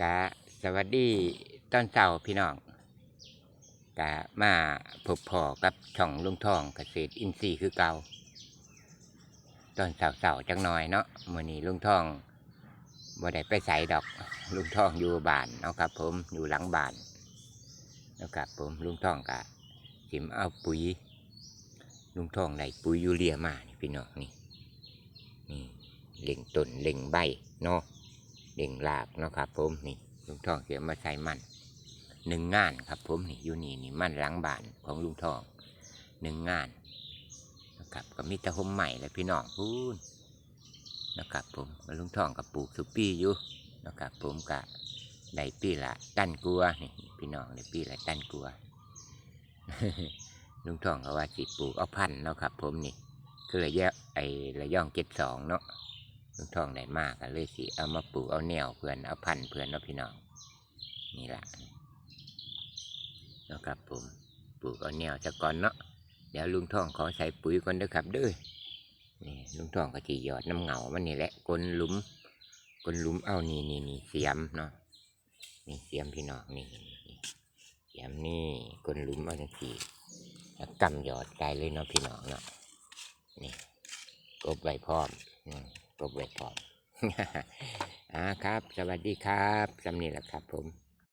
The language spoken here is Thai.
กะสวัสดีตอนเช้าพี่น้องกะมาพบพอกับช่องลุงทองเกษตรอินทรีย์คือเก่าตอนเช้าจังหน่อยเนาะมื้อนี้ลุงทองบ่ได้ไปใส่ดอกลุงทองอยู่บ้านเนาะครับ ผมอยู่หลังบ้านเนาะครับผมลุงทองกะสิมเอาปุ๋ย ลุงทองได้ปุ๋ยยูเรียมานี่พี่น้องนี่นี่เล่งต้นเล่งใบเนาะ เล่งรากเนาะครับ ผมนี่ลุงทองเสียมาใส่มันหนึ่งงานครับ ผมนี่อยู่นี่นี่มันหล้างบานของลุงทองหนึ่งงานนะครับก็มีต่หมใหม่เลยพี่น้องพูนนะครับผมลุงทองกับปลูกสุปีอยู่นะครับผมกะได้ปีละตันกลัวนี่พี่น้องได้ปีละตันกลัวลุงทองก็ว่าจิปลูกเอาพันเนาะครับ ผมนี่คือระยะไอระย่องเจ็ดสองเนาะ ลุงทองได้มากก็เลยสิ เอามาปลูกเอาแนวเพื่อนเอาพันเพื่อนเนาะพี่น้องนี่แหละเนาะครับผมปลูกเอาแนวจะก่อนเนาะเดี๋ยวลุงทองขอใส่ปุ๋ยก่อนเด้อครับเด้อนี่ลุงทองก็จีหยอดน้ำเหงามันนี่แหละกลนหลุมกลนหลุมเอานี่นี่นี่เสียมเนาะนี่เสียมพี่น้องนี่เสียมนี่กลนหลุมเอาจังสีแล้วกำหยอดได้เลยเนาะพี่น้องเนาะนี่กบไว้พร้อมอืม ไว้พร้อมอ่าครับ สวัสดีครับสำนีแหละครับผม